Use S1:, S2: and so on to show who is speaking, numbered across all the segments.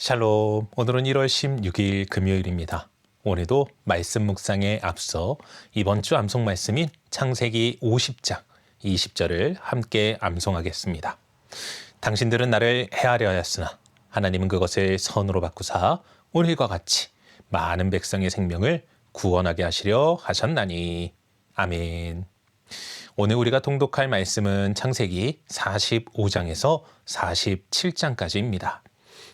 S1: 샬롬. 오늘은 1월 16일 금요일입니다. 오늘도 말씀 묵상에 앞서 이번 주 암송 말씀인 창세기 50장 20절을 함께 암송하겠습니다. 당신들은 나를 해하려 하였으나 하나님은 그것을 선으로 바꾸사 오늘과 같이 많은 백성의 생명을 구원하게 하시려 하셨나니. 아멘. 오늘 우리가 통독할 말씀은 창세기 45장에서 47장까지입니다.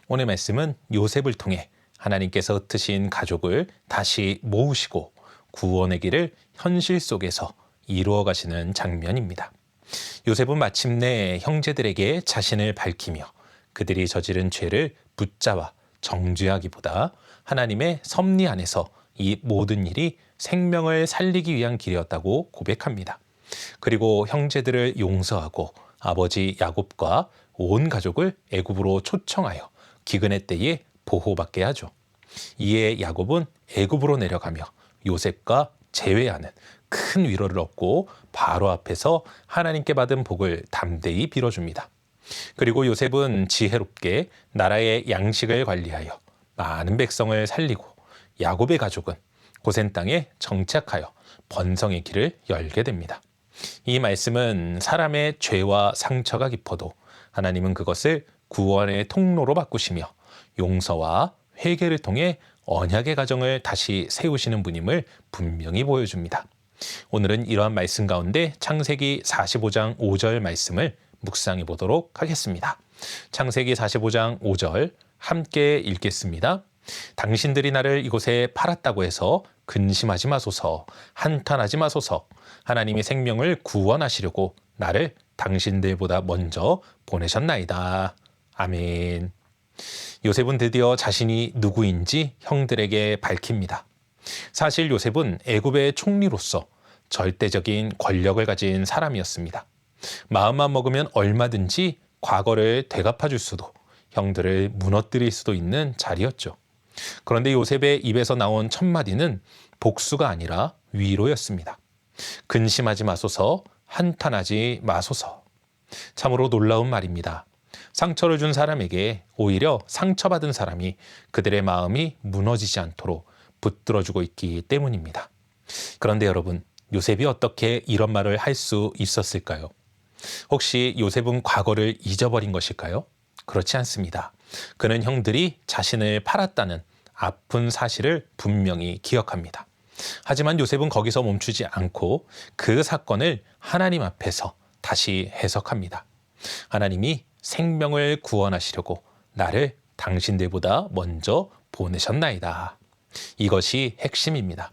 S1: 오늘 말씀은 요셉을 통해 하나님께서 흩으신 가족을 다시 모으시고 구원의 길을 현실 속에서 이루어 가시는 장면입니다. 요셉은 마침내 형제들에게 자신을 밝히며 그들이 저지른 죄를 붙잡아 정죄하기보다 하나님의 섭리 안에서 이 모든 일이 생명을 살리기 위한 길이었다고 고백합니다. 그리고 형제들을 용서하고 아버지 야곱과 온 가족을 애굽으로 초청하여 기근의 때에 보호받게 하죠. 이에 야곱은 애굽으로 내려가며 요셉과 재회하는 큰 위로를 얻고 바로 앞에서 하나님께 받은 복을 담대히 빌어줍니다. 그리고 요셉은 지혜롭게 나라의 양식을 관리하여 많은 백성을 살리고 야곱의 가족은 고센 땅에 정착하여 번성의 길을 열게 됩니다. 이 말씀은 사람의 죄와 상처가 깊어도 하나님은 그것을 구원의 통로로 바꾸시며 용서와 회개를 통해 언약의 가정을 다시 세우시는 분임을 분명히 보여줍니다. 오늘은 이러한 말씀 가운데 창세기 45장 5절 말씀을 묵상해 보도록 하겠습니다. 창세기 45장 5절 함께 읽겠습니다. 당신들이 나를 이곳에 팔았다고 해서 근심하지 마소서, 한탄하지 마소서. 하나님이 생명을 구원하시려고 나를 당신들보다 먼저 보내셨나이다. 아멘. 요셉은 드디어 자신이 누구인지 형들에게 밝힙니다. 사실 요셉은 애굽의 총리로서 절대적인 권력을 가진 사람이었습니다. 마음만 먹으면 얼마든지 과거를 되갚아 줄 수도 형들을 무너뜨릴 수도 있는 자리였죠. 그런데 요셉의 입에서 나온 첫 마디는 복수가 아니라 위로였습니다. 근심하지 마소서, 한탄하지 마소서. 참으로 놀라운 말입니다. 상처를 준 사람에게 오히려 상처받은 사람이 그들의 마음이 무너지지 않도록 붙들어주고 있기 때문입니다. 그런데 여러분, 요셉이 어떻게 이런 말을 할 수 있었을까요? 혹시 요셉은 과거를 잊어버린 것일까요? 그렇지 않습니다. 그는 형들이 자신을 팔았다는 아픈 사실을 분명히 기억합니다. 하지만 요셉은 거기서 멈추지 않고 그 사건을 하나님 앞에서 다시 해석합니다. 하나님이 생명을 구원하시려고 나를 당신들보다 먼저 보내셨나이다. 이것이 핵심입니다.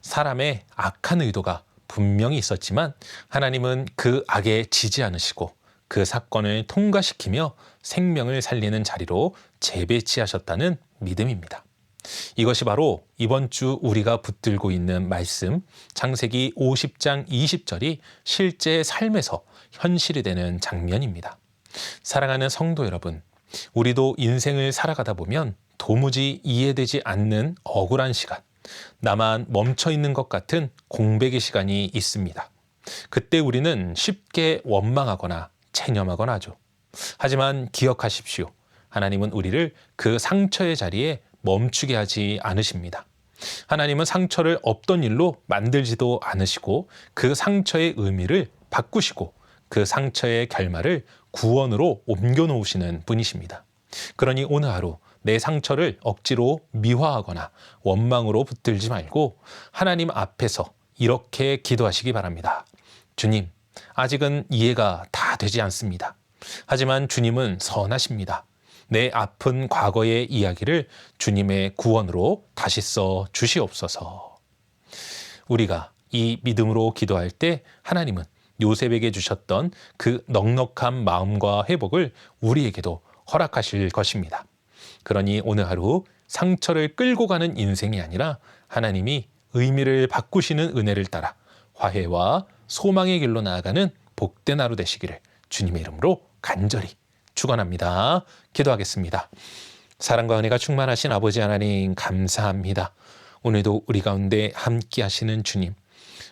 S1: 사람의 악한 의도가 분명히 있었지만 하나님은 그 악에 지지 않으시고 그 사건을 통과시키며 생명을 살리는 자리로 재배치하셨다는 믿음입니다. 이것이 바로 이번 주 우리가 붙들고 있는 말씀 창세기 50장 20절이 실제 삶에서 현실이 되는 장면입니다. 사랑하는 성도 여러분, 우리도 인생을 살아가다 보면 도무지 이해되지 않는 억울한 시간, 나만 멈춰 있는 것 같은 공백의 시간이 있습니다. 그때 우리는 쉽게 원망하거나 체념하거나 하죠. 하지만 기억하십시오. 하나님은 우리를 그 상처의 자리에 멈추게 하지 않으십니다. 하나님은 상처를 없던 일로 만들지도 않으시고 그 상처의 의미를 바꾸시고 그 상처의 결말을 구원으로 옮겨 놓으시는 분이십니다. 그러니 오늘 하루 내 상처를 억지로 미화하거나 원망으로 붙들지 말고 하나님 앞에서 이렇게 기도하시기 바랍니다. 주님, 아직은 이해가 다 되지 않습니다. 하지만 주님은 선하십니다. 내 아픈 과거의 이야기를 주님의 구원으로 다시 써 주시옵소서. 우리가 이 믿음으로 기도할 때 하나님은 요셉에게 주셨던 그 넉넉한 마음과 회복을 우리에게도 허락하실 것입니다. 그러니 오늘 하루 상처를 끌고 가는 인생이 아니라 하나님이 의미를 바꾸시는 은혜를 따라 화해와 소망의 길로 나아가는 복된 하루 되시기를 주님의 이름으로 간절히 축원합니다. 기도하겠습니다. 사랑과 은혜가 충만하신 아버지 하나님 감사합니다. 오늘도 우리 가운데 함께 하시는 주님,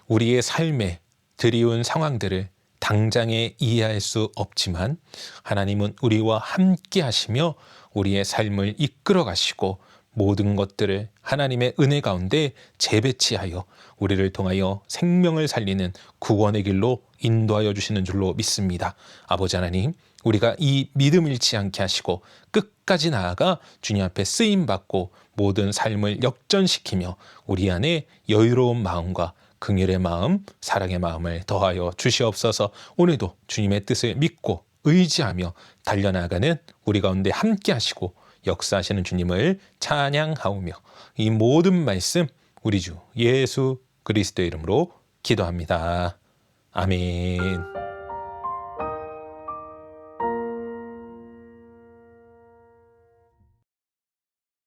S1: 우리의 삶에 드리운 상황들을 당장에 이해할 수 없지만 하나님은 우리와 함께 하시며 우리의 삶을 이끌어 가시고 모든 것들을 하나님의 은혜 가운데 재배치하여 우리를 통하여 생명을 살리는 구원의 길로 인도하여 주시는 줄로 믿습니다. 아버지 하나님, 우리가 이 믿음 잃지 않게 하시고 끝까지 나아가 주님 앞에 쓰임 받고 모든 삶을 역전시키며 우리 안에 여유로운 마음과 긍휼의 마음, 사랑의 마음을 더하여 주시옵소서. 오늘도 주님의 뜻을 믿고 의지하며 달려나가는 우리 가운데 함께 하시고 역사하시는 주님을 찬양하오며 이 모든 말씀 우리 주 예수 그리스도의 이름으로 기도합니다. 아멘.